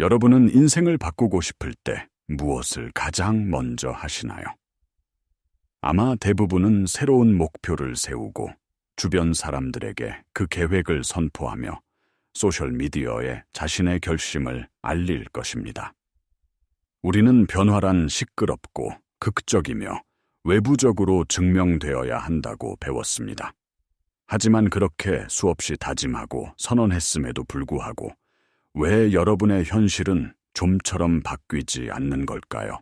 여러분은 인생을 바꾸고 싶을 때 무엇을 가장 먼저 하시나요? 아마 대부분은 새로운 목표를 세우고 주변 사람들에게 그 계획을 선포하며 소셜미디어에 자신의 결심을 알릴 것입니다. 우리는 변화란 시끄럽고 극적이며 외부적으로 증명되어야 한다고 배웠습니다. 하지만 그렇게 수없이 다짐하고 선언했음에도 불구하고 왜 여러분의 현실은 좀처럼 바뀌지 않는 걸까요?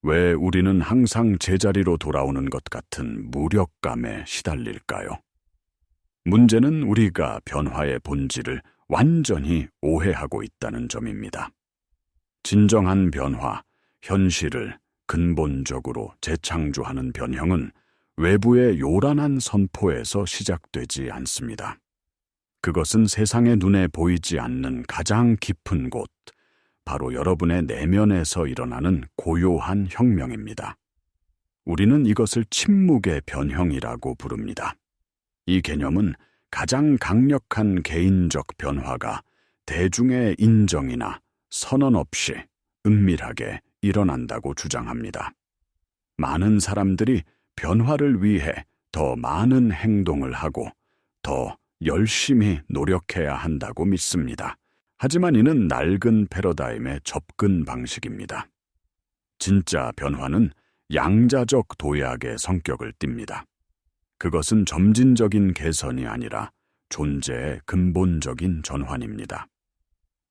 왜 우리는 항상 제자리로 돌아오는 것 같은 무력감에 시달릴까요? 문제는 우리가 변화의 본질을 완전히 오해하고 있다는 점입니다. 진정한 변화, 현실을 근본적으로 재창조하는 변형은 외부의 요란한 선포에서 시작되지 않습니다. 그것은 세상의 눈에 보이지 않는 가장 깊은 곳, 바로 여러분의 내면에서 일어나는 고요한 혁명입니다. 우리는 이것을 침묵의 변형이라고 부릅니다. 이 개념은 가장 강력한 개인적 변화가 대중의 인정이나 선언 없이 은밀하게 일어난다고 주장합니다. 많은 사람들이 변화를 위해 더 많은 행동을 하고 더 열심히 노력해야 한다고 믿습니다. 하지만 이는 낡은 패러다임의 접근 방식입니다. 진짜 변화는 양자적 도약의 성격을 띱니다. 그것은 점진적인 개선이 아니라 존재의 근본적인 전환입니다.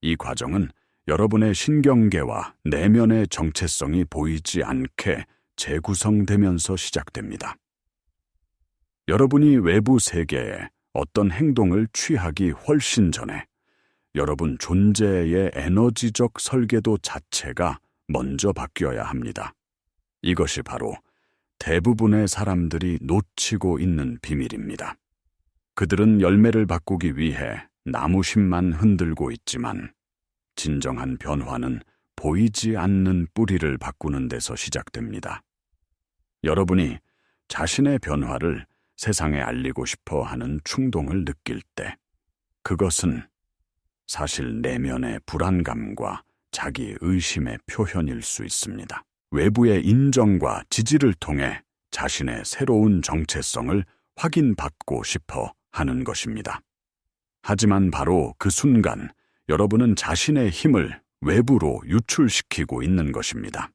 이 과정은 여러분의 신경계와 내면의 정체성이 보이지 않게 재구성되면서 시작됩니다. 여러분이 외부 세계에 어떤 행동을 취하기 훨씬 전에 여러분 존재의 에너지적 설계도 자체가 먼저 바뀌어야 합니다. 이것이 바로 대부분의 사람들이 놓치고 있는 비밀입니다. 그들은 열매를 바꾸기 위해 나무심만 흔들고 있지만 진정한 변화는 보이지 않는 뿌리를 바꾸는 데서 시작됩니다. 여러분이 자신의 변화를 세상에 알리고 싶어 하는 충동을 느낄 때 그것은 사실 내면의 불안감과 자기 의심의 표현일 수 있습니다. 외부의 인정과 지지를 통해 자신의 새로운 정체성을 확인받고 싶어 하는 것입니다. 하지만 바로 그 순간 여러분은 자신의 힘을 외부로 유출시키고 있는 것입니다.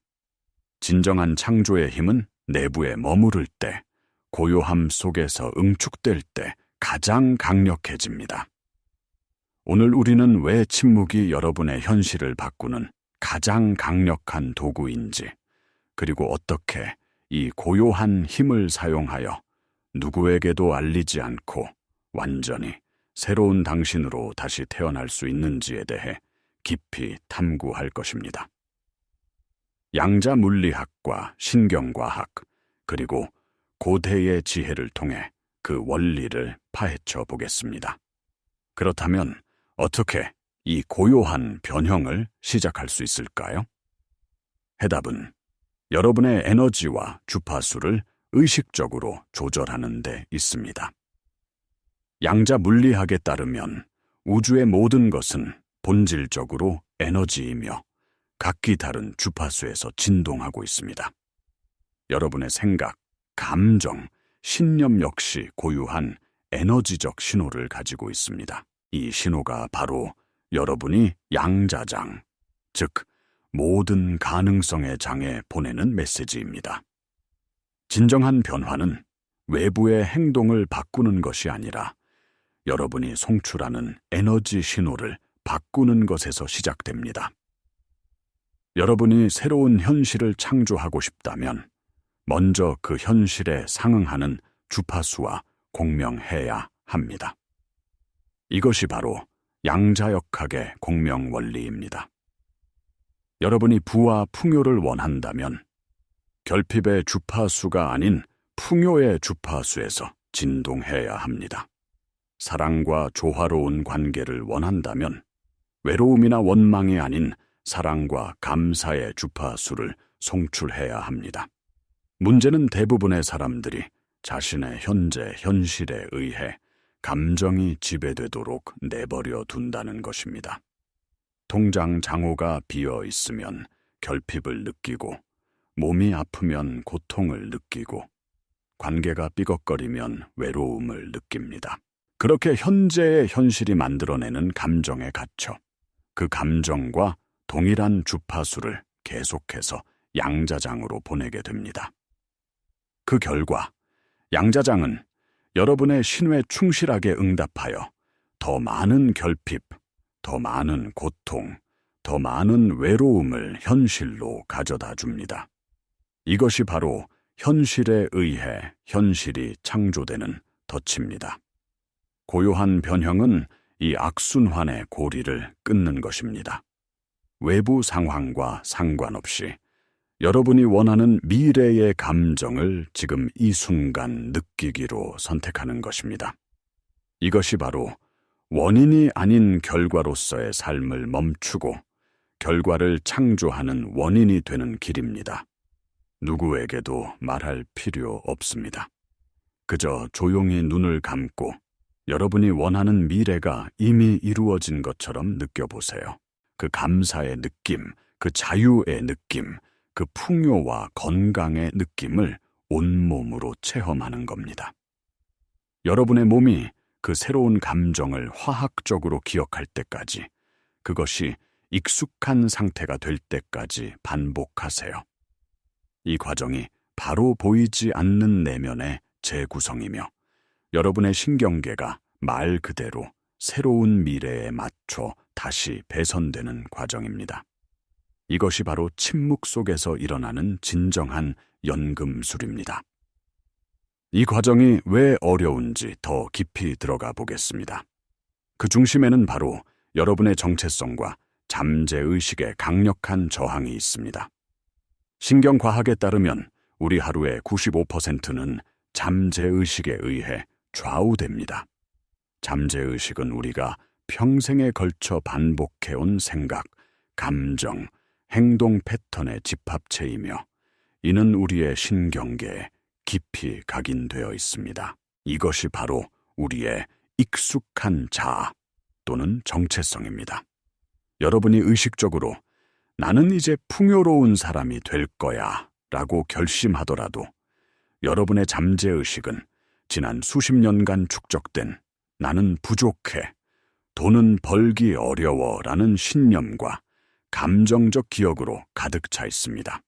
진정한 창조의 힘은 내부에 머무를 때, 고요함 속에서 응축될 때 가장 강력해집니다. 오늘 우리는 왜 침묵이 여러분의 현실을 바꾸는 가장 강력한 도구인지, 그리고 어떻게 이 고요한 힘을 사용하여 누구에게도 알리지 않고 완전히 새로운 당신으로 다시 태어날 수 있는지에 대해 깊이 탐구할 것입니다. 양자 물리학과 신경과학, 그리고 고대의 지혜를 통해 그 원리를 파헤쳐 보겠습니다. 그렇다면 어떻게 이 고요한 변형을 시작할 수 있을까요? 해답은 여러분의 에너지와 주파수를 의식적으로 조절하는 데 있습니다. 양자 물리학에 따르면 우주의 모든 것은 본질적으로 에너지이며 각기 다른 주파수에서 진동하고 있습니다. 여러분의 생각, 감정, 신념 역시 고유한 에너지적 신호를 가지고 있습니다. 이 신호가 바로 여러분이 양자장, 즉, 모든 가능성의 장에 보내는 메시지입니다. 진정한 변화는 외부의 행동을 바꾸는 것이 아니라 여러분이 송출하는 에너지 신호를 바꾸는 것에서 시작됩니다. 여러분이 새로운 현실을 창조하고 싶다면 먼저 그 현실에 상응하는 주파수와 공명해야 합니다. 이것이 바로 양자역학의 공명 원리입니다. 여러분이 부와 풍요를 원한다면 결핍의 주파수가 아닌 풍요의 주파수에서 진동해야 합니다. 사랑과 조화로운 관계를 원한다면 외로움이나 원망이 아닌 사랑과 감사의 주파수를 송출해야 합니다. 문제는 대부분의 사람들이 자신의 현재 현실에 의해 감정이 지배되도록 내버려 둔다는 것입니다. 통장 장호가 비어 있으면 결핍을 느끼고 몸이 아프면 고통을 느끼고 관계가 삐걱거리면 외로움을 느낍니다. 그렇게 현재의 현실이 만들어내는 감정에 갇혀 그 감정과 동일한 주파수를 계속해서 양자장으로 보내게 됩니다. 그 결과 양자장은 여러분의 신뢰에 충실하게 응답하여 더 많은 결핍, 더 많은 고통, 더 많은 외로움을 현실로 가져다 줍니다. 이것이 바로 현실에 의해 현실이 창조되는 덫입니다. 고요한 변형은 이 악순환의 고리를 끊는 것입니다. 외부 상황과 상관없이 여러분이 원하는 미래의 감정을 지금 이 순간 느끼기로 선택하는 것입니다. 이것이 바로 원인이 아닌 결과로서의 삶을 멈추고 결과를 창조하는 원인이 되는 길입니다. 누구에게도 말할 필요 없습니다. 그저 조용히 눈을 감고 여러분이 원하는 미래가 이미 이루어진 것처럼 느껴보세요. 그 감사의 느낌, 그 자유의 느낌, 그 풍요와 건강의 느낌을 온몸으로 체험하는 겁니다. 여러분의 몸이 그 새로운 감정을 화학적으로 기억할 때까지 그것이 익숙한 상태가 될 때까지 반복하세요. 이 과정이 바로 보이지 않는 내면의 재구성이며 여러분의 신경계가 말 그대로 새로운 미래에 맞춰 다시 배선되는 과정입니다. 이것이 바로 침묵 속에서 일어나는 진정한 연금술입니다. 이 과정이 왜 어려운지 더 깊이 들어가 보겠습니다. 그 중심에는 바로 여러분의 정체성과 잠재의식의 강력한 저항이 있습니다. 신경과학에 따르면 우리 하루의 95%는 잠재의식에 의해 좌우됩니다. 잠재의식은 우리가 평생에 걸쳐 반복해온 생각, 감정, 행동 패턴의 집합체이며 이는 우리의 신경계에 깊이 각인되어 있습니다. 이것이 바로 우리의 익숙한 자아 또는 정체성입니다. 여러분이 의식적으로 나는 이제 풍요로운 사람이 될 거야 라고 결심하더라도 여러분의 잠재의식은 지난 수십 년간 축적된 나는 부족해, 돈은 벌기 어려워 라는 신념과 감정적 기억으로 가득 차 있습니다.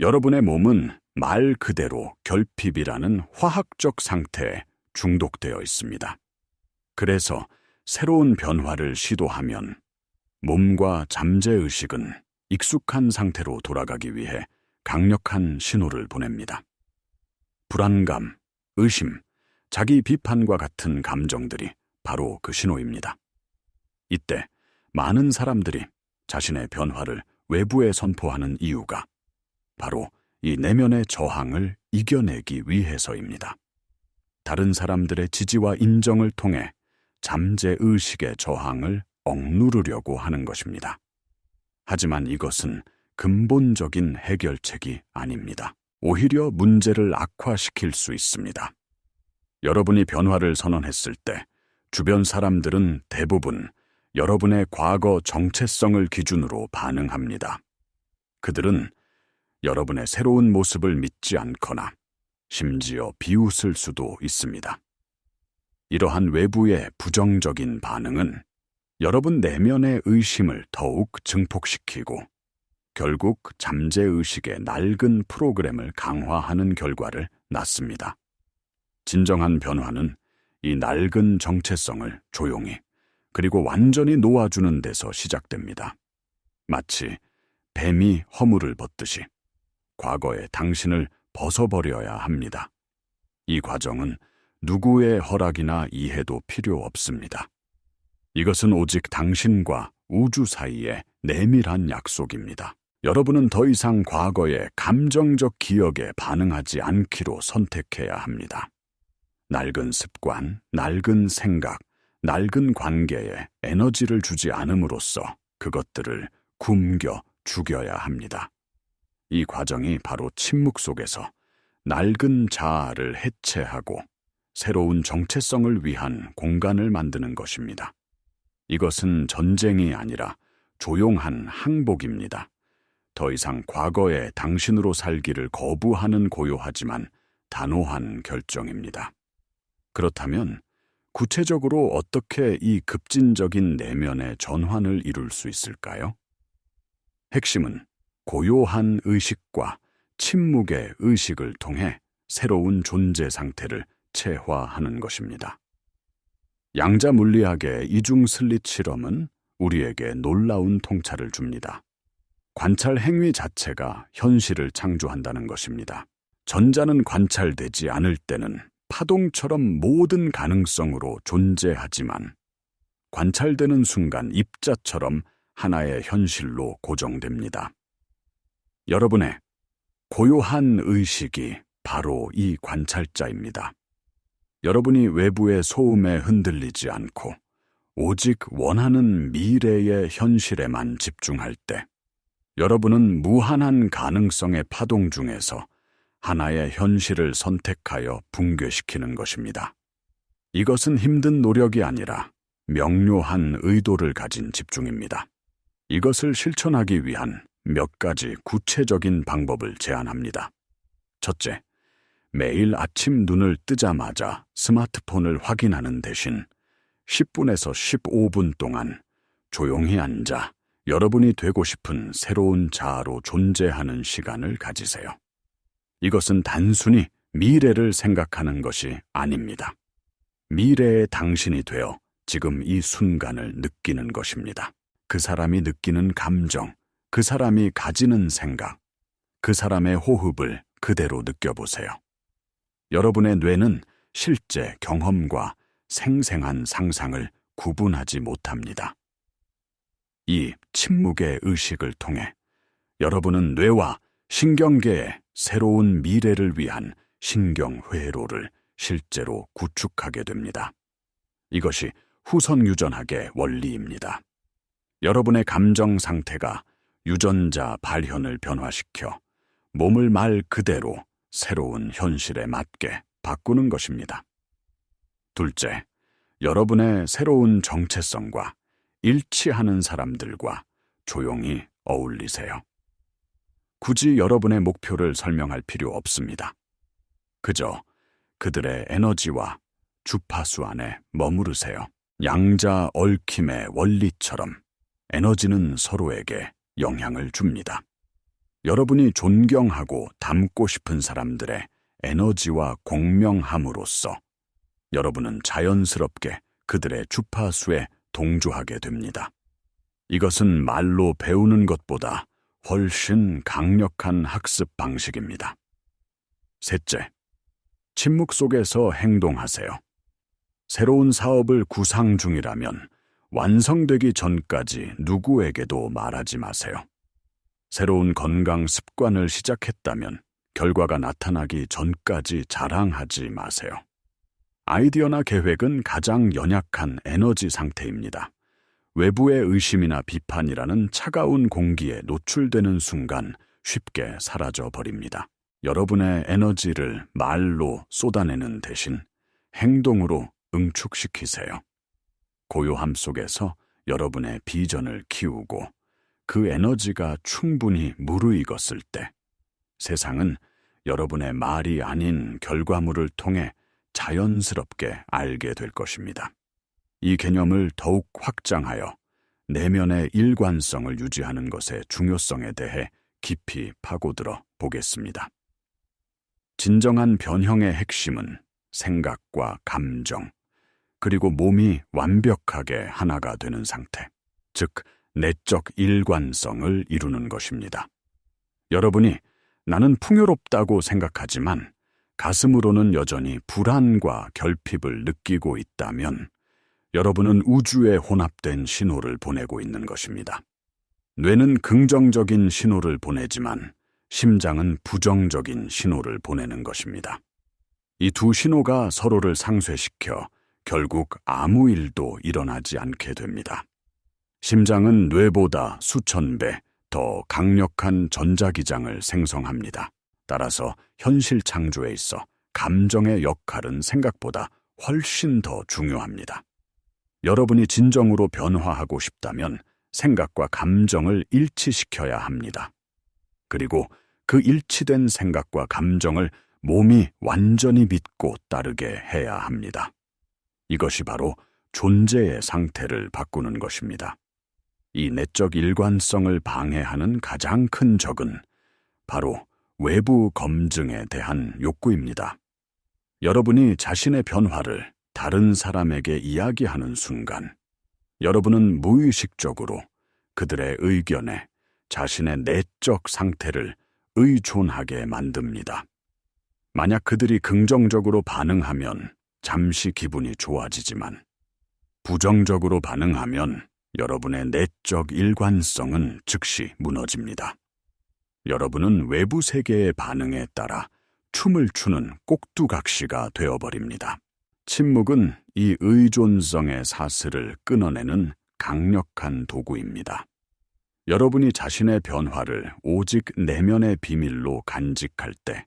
여러분의 몸은 말 그대로 결핍이라는 화학적 상태에 중독되어 있습니다. 그래서 새로운 변화를 시도하면 몸과 잠재의식은 익숙한 상태로 돌아가기 위해 강력한 신호를 보냅니다. 불안감, 의심, 자기 비판과 같은 감정들이 바로 그 신호입니다. 이때 많은 사람들이 자신의 변화를 외부에 선포하는 이유가 바로 이 내면의 저항을 이겨내기 위해서입니다. 다른 사람들의 지지와 인정을 통해 잠재의식의 저항을 억누르려고 하는 것입니다. 하지만 이것은 근본적인 해결책이 아닙니다. 오히려 문제를 악화시킬 수 있습니다. 여러분이 변화를 선언했을 때 주변 사람들은 대부분 여러분의 과거 정체성을 기준으로 반응합니다. 그들은 여러분의 새로운 모습을 믿지 않거나 심지어 비웃을 수도 있습니다. 이러한 외부의 부정적인 반응은 여러분 내면의 의심을 더욱 증폭시키고 결국 잠재의식의 낡은 프로그램을 강화하는 결과를 낳습니다. 진정한 변화는 이 낡은 정체성을 조용히 그리고 완전히 놓아주는 데서 시작됩니다. 마치 뱀이 허물을 벗듯이 과거의 당신을 벗어버려야 합니다. 이 과정은 누구의 허락이나 이해도 필요 없습니다. 이것은 오직 당신과 우주 사이의 내밀한 약속입니다. 여러분은 더 이상 과거의 감정적 기억에 반응하지 않기로 선택해야 합니다. 낡은 습관, 낡은 생각, 낡은 관계에 에너지를 주지 않음으로써 그것들을 굶겨 죽여야 합니다. 이 과정이 바로 침묵 속에서 낡은 자아를 해체하고 새로운 정체성을 위한 공간을 만드는 것입니다. 이것은 전쟁이 아니라 조용한 항복입니다. 더 이상 과거의 당신으로 살기를 거부하는 고요하지만 단호한 결정입니다. 그렇다면 구체적으로 어떻게 이 급진적인 내면의 전환을 이룰 수 있을까요? 핵심은 고요한 의식과 침묵의 의식을 통해 새로운 존재 상태를 체화하는 것입니다. 양자 물리학의 이중 슬릿 실험은 우리에게 놀라운 통찰을 줍니다. 관찰 행위 자체가 현실을 창조한다는 것입니다. 전자는 관찰되지 않을 때는 파동처럼 모든 가능성으로 존재하지만 관찰되는 순간 입자처럼 하나의 현실로 고정됩니다. 여러분의 고요한 의식이 바로 이 관찰자입니다. 여러분이 외부의 소음에 흔들리지 않고 오직 원하는 미래의 현실에만 집중할 때 여러분은 무한한 가능성의 파동 중에서 하나의 현실을 선택하여 붕괴시키는 것입니다. 이것은 힘든 노력이 아니라 명료한 의도를 가진 집중입니다. 이것을 실천하기 위한 몇 가지 구체적인 방법을 제안합니다. 첫째, 매일 아침 눈을 뜨자마자 스마트폰을 확인하는 대신 10분에서 15분 동안 조용히 앉아 여러분이 되고 싶은 새로운 자아로 존재하는 시간을 가지세요. 이것은 단순히 미래를 생각하는 것이 아닙니다. 미래의 당신이 되어 지금 이 순간을 느끼는 것입니다. 그 사람이 느끼는 감정, 그 사람이 가지는 생각, 그 사람의 호흡을 그대로 느껴보세요. 여러분의 뇌는 실제 경험과 생생한 상상을 구분하지 못합니다. 이 침묵의 의식을 통해 여러분은 뇌와 신경계의 새로운 미래를 위한 신경 회로를 실제로 구축하게 됩니다. 이것이 후선 유전학의 원리입니다. 여러분의 감정 상태가 유전자 발현을 변화시켜 몸을 말 그대로 새로운 현실에 맞게 바꾸는 것입니다. 둘째, 여러분의 새로운 정체성과 일치하는 사람들과 조용히 어울리세요. 굳이 여러분의 목표를 설명할 필요 없습니다. 그저 그들의 에너지와 주파수 안에 머무르세요. 양자 얽힘의 원리처럼 에너지는 서로에게 영향을 줍니다. 여러분이 존경하고 닮고 싶은 사람들의 에너지와 공명함으로써 여러분은 자연스럽게 그들의 주파수에 동조하게 됩니다. 이것은 말로 배우는 것보다 훨씬 강력한 학습 방식입니다. 셋째, 침묵 속에서 행동하세요. 새로운 사업을 구상 중이라면 완성되기 전까지 누구에게도 말하지 마세요. 새로운 건강 습관을 시작했다면 결과가 나타나기 전까지 자랑하지 마세요. 아이디어나 계획은 가장 연약한 에너지 상태입니다. 외부의 의심이나 비판이라는 차가운 공기에 노출되는 순간 쉽게 사라져 버립니다. 여러분의 에너지를 말로 쏟아내는 대신 행동으로 응축시키세요. 고요함 속에서 여러분의 비전을 키우고 그 에너지가 충분히 무르익었을 때 세상은 여러분의 말이 아닌 결과물을 통해 자연스럽게 알게 될 것입니다. 이 개념을 더욱 확장하여 내면의 일관성을 유지하는 것의 중요성에 대해 깊이 파고들어 보겠습니다. 진정한 변형의 핵심은 생각과 감정, 그리고 몸이 완벽하게 하나가 되는 상태, 즉, 내적 일관성을 이루는 것입니다. 여러분이 나는 풍요롭다고 생각하지만 가슴으로는 여전히 불안과 결핍을 느끼고 있다면 여러분은 우주에 혼합된 신호를 보내고 있는 것입니다. 뇌는 긍정적인 신호를 보내지만 심장은 부정적인 신호를 보내는 것입니다. 이 두 신호가 서로를 상쇄시켜 결국 아무 일도 일어나지 않게 됩니다. 심장은 뇌보다 수천 배 더 강력한 전자기장을 생성합니다. 따라서 현실 창조에 있어 감정의 역할은 생각보다 훨씬 더 중요합니다. 여러분이 진정으로 변화하고 싶다면 생각과 감정을 일치시켜야 합니다. 그리고 그 일치된 생각과 감정을 몸이 완전히 믿고 따르게 해야 합니다. 이것이 바로 존재의 상태를 바꾸는 것입니다. 이 내적 일관성을 방해하는 가장 큰 적은 바로 외부 검증에 대한 욕구입니다. 여러분이 자신의 변화를 다른 사람에게 이야기하는 순간, 여러분은 무의식적으로 그들의 의견에 자신의 내적 상태를 의존하게 만듭니다. 만약 그들이 긍정적으로 반응하면 잠시 기분이 좋아지지만, 부정적으로 반응하면 여러분의 내적 일관성은 즉시 무너집니다. 여러분은 외부 세계의 반응에 따라 춤을 추는 꼭두각시가 되어버립니다. 침묵은 이 의존성의 사슬을 끊어내는 강력한 도구입니다. 여러분이 자신의 변화를 오직 내면의 비밀로 간직할 때,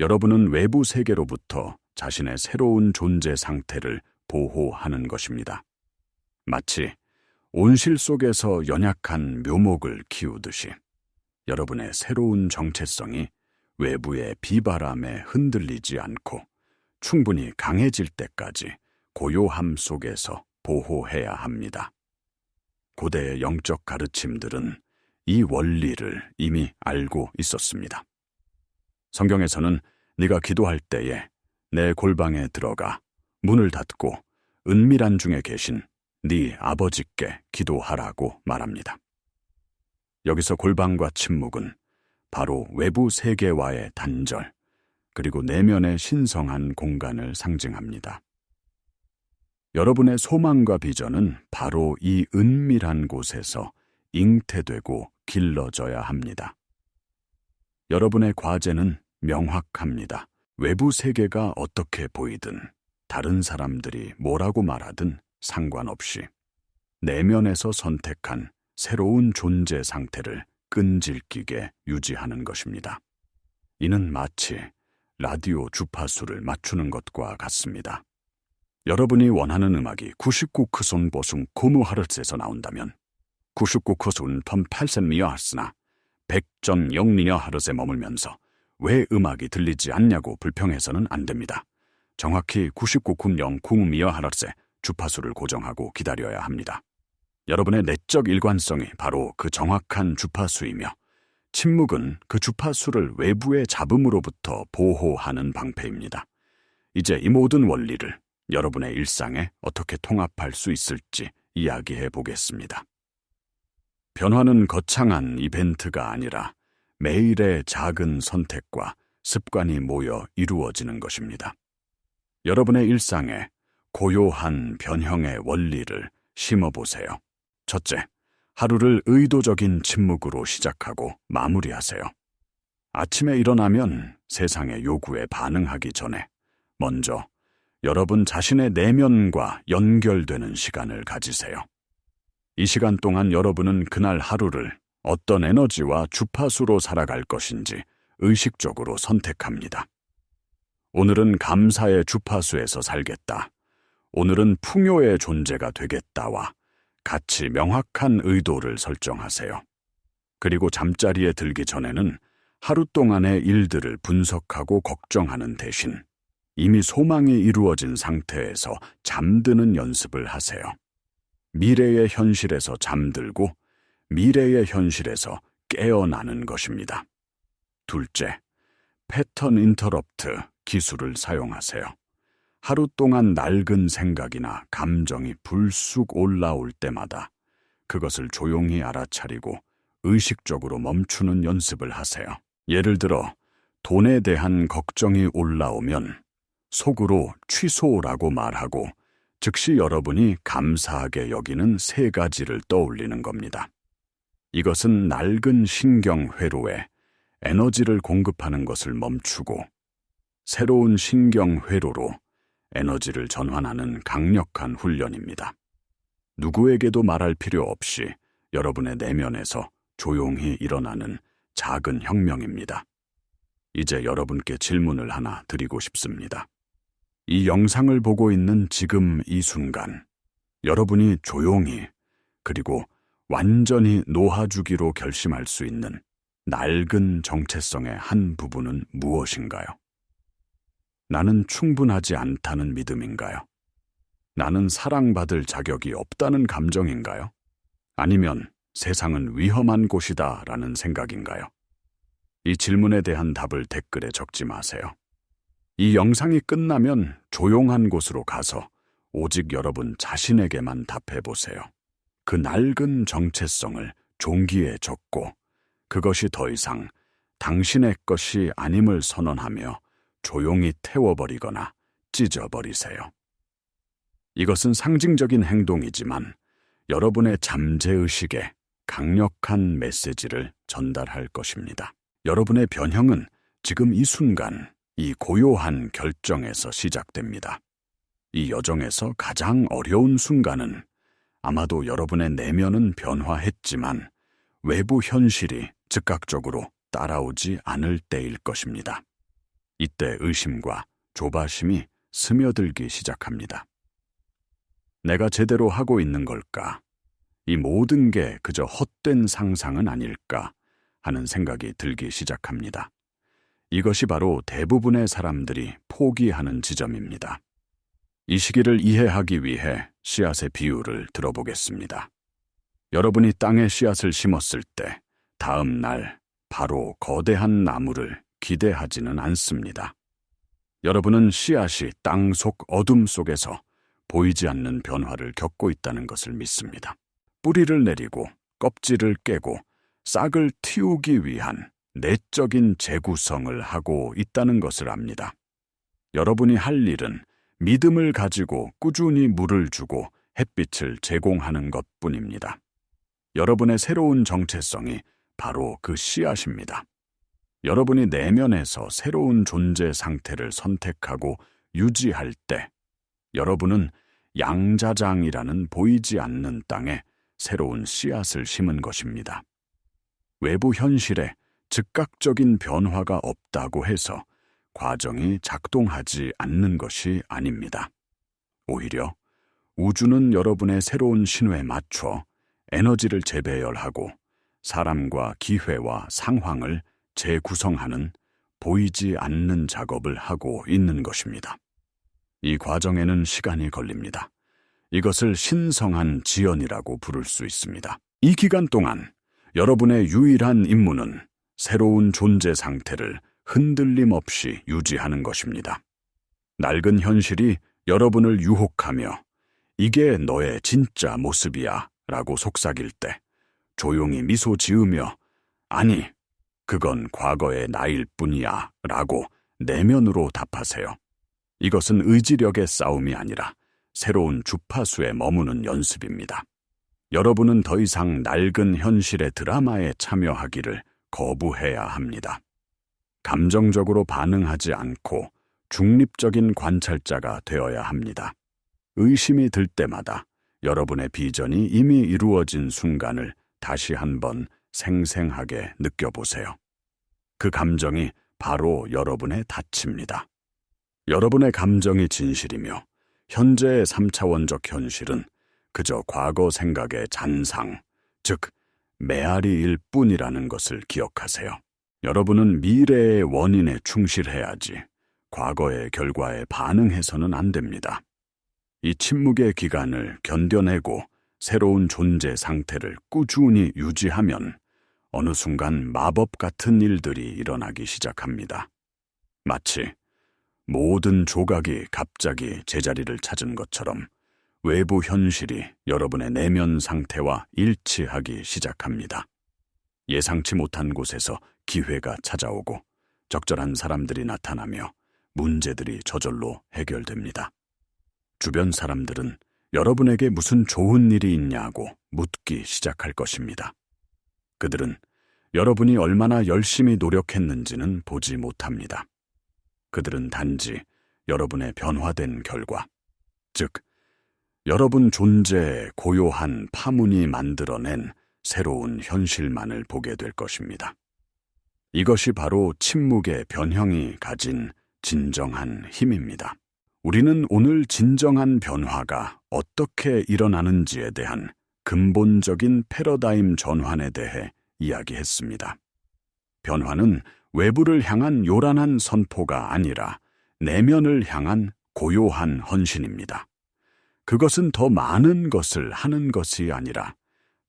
여러분은 외부 세계로부터 자신의 새로운 존재 상태를 보호하는 것입니다. 마치 온실 속에서 연약한 묘목을 키우듯이 여러분의 새로운 정체성이 외부의 비바람에 흔들리지 않고 충분히 강해질 때까지 고요함 속에서 보호해야 합니다. 고대의 영적 가르침들은 이 원리를 이미 알고 있었습니다. 성경에서는 네가 기도할 때에 내 골방에 들어가 문을 닫고 은밀한 중에 계신 네 아버지께 기도하라고 말합니다. 여기서 골방과 침묵은 바로 외부 세계와의 단절, 그리고 내면의 신성한 공간을 상징합니다. 여러분의 소망과 비전은 바로 이 은밀한 곳에서 잉태되고 길러져야 합니다. 여러분의 과제는 명확합니다. 외부 세계가 어떻게 보이든, 다른 사람들이 뭐라고 말하든 상관없이 내면에서 선택한 새로운 존재 상태를 끈질기게 유지하는 것입니다. 이는 마치 라디오 주파수를 맞추는 것과 같습니다. 여러분이 원하는 음악이 99크손 보숭 고무하르츠에서 나온다면 99크손 텀 8센미어하스나 100.0미어하르츠에 머물면서 왜 음악이 들리지 않냐고 불평해서는 안 됩니다. 정확히 99쿤 0쿠미어하르츠에 주파수를 고정하고 기다려야 합니다. 여러분의 내적 일관성이 바로 그 정확한 주파수이며 침묵은 그 주파수를 외부의 잡음으로부터 보호하는 방패입니다. 이제 이 모든 원리를 여러분의 일상에 어떻게 통합할 수 있을지 이야기해 보겠습니다. 변화는 거창한 이벤트가 아니라 매일의 작은 선택과 습관이 모여 이루어지는 것입니다. 여러분의 일상에 고요한 변형의 원리를 심어보세요. 첫째, 하루를 의도적인 침묵으로 시작하고 마무리하세요. 아침에 일어나면 세상의 요구에 반응하기 전에 먼저 여러분 자신의 내면과 연결되는 시간을 가지세요. 이 시간 동안 여러분은 그날 하루를 어떤 에너지와 주파수로 살아갈 것인지 의식적으로 선택합니다. 오늘은 감사의 주파수에서 살겠다. 오늘은 풍요의 존재가 되겠다와 같이 명확한 의도를 설정하세요. 그리고 잠자리에 들기 전에는 하루 동안의 일들을 분석하고 걱정하는 대신 이미 소망이 이루어진 상태에서 잠드는 연습을 하세요. 미래의 현실에서 잠들고 미래의 현실에서 깨어나는 것입니다. 둘째, 패턴 인터럽트 기술을 사용하세요. 하루 동안 낡은 생각이나 감정이 불쑥 올라올 때마다 그것을 조용히 알아차리고 의식적으로 멈추는 연습을 하세요. 예를 들어, 돈에 대한 걱정이 올라오면 속으로 취소라고 말하고 즉시 여러분이 감사하게 여기는 세 가지를 떠올리는 겁니다. 이것은 낡은 신경 회로에 에너지를 공급하는 것을 멈추고 새로운 신경 회로로 에너지를 전환하는 강력한 훈련입니다. 누구에게도 말할 필요 없이 여러분의 내면에서 조용히 일어나는 작은 혁명입니다. 이제 여러분께 질문을 하나 드리고 싶습니다. 이 영상을 보고 있는 지금 이 순간, 여러분이 조용히 그리고 완전히 놓아주기로 결심할 수 있는 낡은 정체성의 한 부분은 무엇인가요? 나는 충분하지 않다는 믿음인가요? 나는 사랑받을 자격이 없다는 감정인가요? 아니면 세상은 위험한 곳이다 라는 생각인가요? 이 질문에 대한 답을 댓글에 적지 마세요. 이 영상이 끝나면 조용한 곳으로 가서 오직 여러분 자신에게만 답해 보세요. 그 낡은 정체성을 종기에 적고 그것이 더 이상 당신의 것이 아님을 선언하며 조용히 태워버리거나 찢어버리세요. 이것은 상징적인 행동이지만 여러분의 잠재의식에 강력한 메시지를 전달할 것입니다. 여러분의 변형은 지금 이 순간 이 고요한 결정에서 시작됩니다. 이 여정에서 가장 어려운 순간은 아마도 여러분의 내면은 변화했지만 외부 현실이 즉각적으로 따라오지 않을 때일 것입니다. 이때 의심과 조바심이 스며들기 시작합니다. 내가 제대로 하고 있는 걸까? 이 모든 게 그저 헛된 상상은 아닐까 하는 생각이 들기 시작합니다. 이것이 바로 대부분의 사람들이 포기하는 지점입니다. 이 시기를 이해하기 위해 씨앗의 비유를 들어보겠습니다. 여러분이 땅에 씨앗을 심었을 때 다음 날 바로 거대한 나무를 기대하지는 않습니다. 여러분은 씨앗이 땅 속 어둠 속에서 보이지 않는 변화를 겪고 있다는 것을 믿습니다. 뿌리를 내리고 껍질을 깨고 싹을 틔우기 위한 내적인 재구성을 하고 있다는 것을 압니다. 여러분이 할 일은 믿음을 가지고 꾸준히 물을 주고 햇빛을 제공하는 것 뿐입니다. 여러분의 새로운 정체성이 바로 그 씨앗입니다. 여러분이 내면에서 새로운 존재 상태를 선택하고 유지할 때 여러분은 양자장이라는 보이지 않는 땅에 새로운 씨앗을 심은 것입니다. 외부 현실에 즉각적인 변화가 없다고 해서 과정이 작동하지 않는 것이 아닙니다. 오히려 우주는 여러분의 새로운 신호에 맞춰 에너지를 재배열하고 사람과 기회와 상황을 재구성하는 보이지 않는 작업을 하고 있는 것입니다. 이 과정에는 시간이 걸립니다. 이것을 신성한 지연이라고 부를 수 있습니다. 이 기간 동안 여러분의 유일한 임무는 새로운 존재 상태를 흔들림 없이 유지하는 것입니다. 낡은 현실이 여러분을 유혹하며 이게 너의 진짜 모습이야 라고 속삭일 때 조용히 미소 지으며 아니, 그건 과거의 나일 뿐이야 라고 내면으로 답하세요. 이것은 의지력의 싸움이 아니라 새로운 주파수에 머무는 연습입니다. 여러분은 더 이상 낡은 현실의 드라마에 참여하기를 거부해야 합니다. 감정적으로 반응하지 않고 중립적인 관찰자가 되어야 합니다. 의심이 들 때마다 여러분의 비전이 이미 이루어진 순간을 다시 한번 생생하게 느껴보세요. 그 감정이 바로 여러분의 닻입니다. 여러분의 감정이 진실이며 현재의 3차원적 현실은 그저 과거 생각의 잔상, 즉 메아리일 뿐이라는 것을 기억하세요. 여러분은 미래의 원인에 충실해야지 과거의 결과에 반응해서는 안 됩니다. 이 침묵의 기간을 견뎌내고 새로운 존재 상태를 꾸준히 유지하면 어느 순간 마법 같은 일들이 일어나기 시작합니다. 마치 모든 조각이 갑자기 제자리를 찾은 것처럼 외부 현실이 여러분의 내면 상태와 일치하기 시작합니다. 예상치 못한 곳에서 기회가 찾아오고 적절한 사람들이 나타나며 문제들이 저절로 해결됩니다. 주변 사람들은 여러분에게 무슨 좋은 일이 있냐고 묻기 시작할 것입니다. 그들은 여러분이 얼마나 열심히 노력했는지는 보지 못합니다. 그들은 단지 여러분의 변화된 결과, 즉, 여러분 존재의 고요한 파문이 만들어낸 새로운 현실만을 보게 될 것입니다. 이것이 바로 침묵의 변형이 가진 진정한 힘입니다. 우리는 오늘 진정한 변화가 어떻게 일어나는지에 대한 근본적인 패러다임 전환에 대해 이야기했습니다. 변화는 외부를 향한 요란한 선포가 아니라 내면을 향한 고요한 헌신입니다. 그것은 더 많은 것을 하는 것이 아니라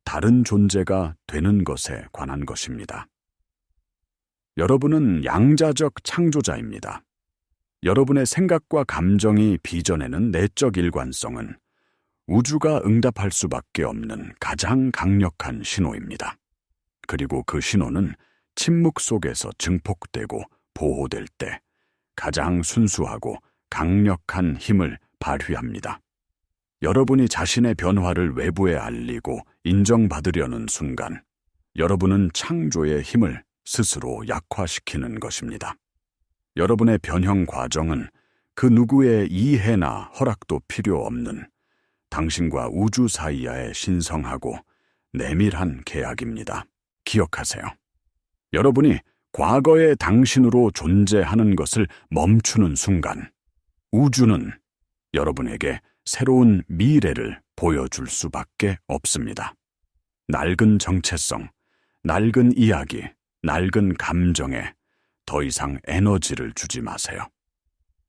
다른 존재가 되는 것에 관한 것입니다. 여러분은 양자적 창조자입니다. 여러분의 생각과 감정이 빚어내는 내적 일관성은 우주가 응답할 수밖에 없는 가장 강력한 신호입니다. 그리고 그 신호는 침묵 속에서 증폭되고 보호될 때 가장 순수하고 강력한 힘을 발휘합니다. 여러분이 자신의 변화를 외부에 알리고 인정받으려는 순간 여러분은 창조의 힘을 스스로 약화시키는 것입니다. 여러분의 변형 과정은 그 누구의 이해나 허락도 필요 없는 당신과 우주 사이야의 신성하고 내밀한 계약입니다. 기억하세요. 여러분이 과거의 당신으로 존재하는 것을 멈추는 순간, 우주는 여러분에게 새로운 미래를 보여줄 수밖에 없습니다. 낡은 정체성, 낡은 이야기, 낡은 감정에 더 이상 에너지를 주지 마세요.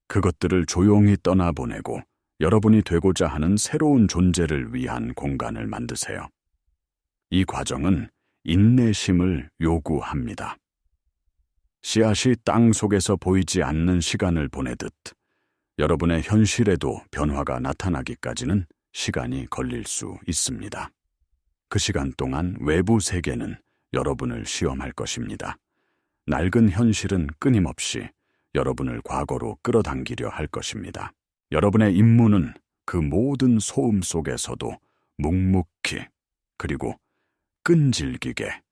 그것들을 조용히 떠나보내고 여러분이 되고자 하는 새로운 존재를 위한 공간을 만드세요. 이 과정은 인내심을 요구합니다. 씨앗이 땅 속에서 보이지 않는 시간을 보내듯 여러분의 현실에도 변화가 나타나기까지는 시간이 걸릴 수 있습니다. 그 시간 동안 외부 세계는 여러분을 시험할 것입니다. 낡은 현실은 끊임없이 여러분을 과거로 끌어당기려 할 것입니다. 여러분의 임무는 그 모든 소음 속에서도 묵묵히 그리고 끈질기게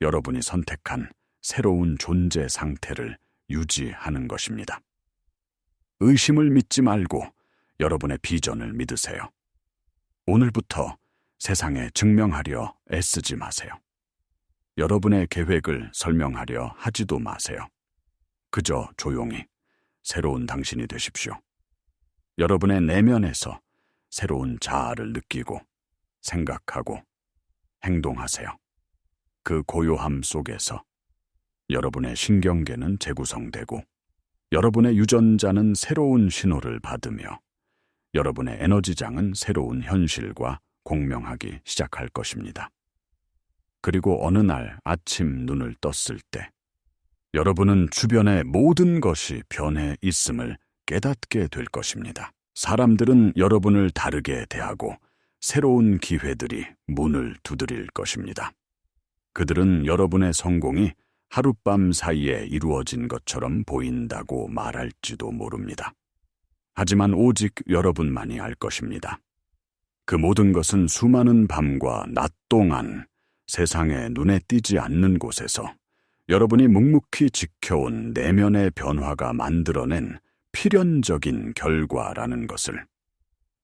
여러분이 선택한 새로운 존재 상태를 유지하는 것입니다. 의심을 믿지 말고 여러분의 비전을 믿으세요. 오늘부터 세상에 증명하려 애쓰지 마세요. 여러분의 계획을 설명하려 하지도 마세요. 그저 조용히 새로운 당신이 되십시오. 여러분의 내면에서 새로운 자아를 느끼고 생각하고 행동하세요. 그 고요함 속에서 여러분의 신경계는 재구성되고 여러분의 유전자는 새로운 신호를 받으며 여러분의 에너지장은 새로운 현실과 공명하기 시작할 것입니다. 그리고 어느 날 아침 눈을 떴을 때 여러분은 주변의 모든 것이 변해 있음을 깨닫게 될 것입니다. 사람들은 여러분을 다르게 대하고 새로운 기회들이 문을 두드릴 것입니다. 그들은 여러분의 성공이 하룻밤 사이에 이루어진 것처럼 보인다고 말할지도 모릅니다. 하지만 오직 여러분만이 알 것입니다. 그 모든 것은 수많은 밤과 낮 동안 세상에 눈에 띄지 않는 곳에서 여러분이 묵묵히 지켜온 내면의 변화가 만들어낸 필연적인 결과라는 것을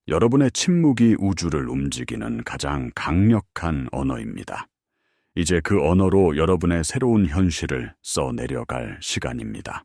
여러분의 침묵이 우주를 움직이는 가장 강력한 언어입니다. 이제 그 언어로 여러분의 새로운 현실을 써 내려갈 시간입니다.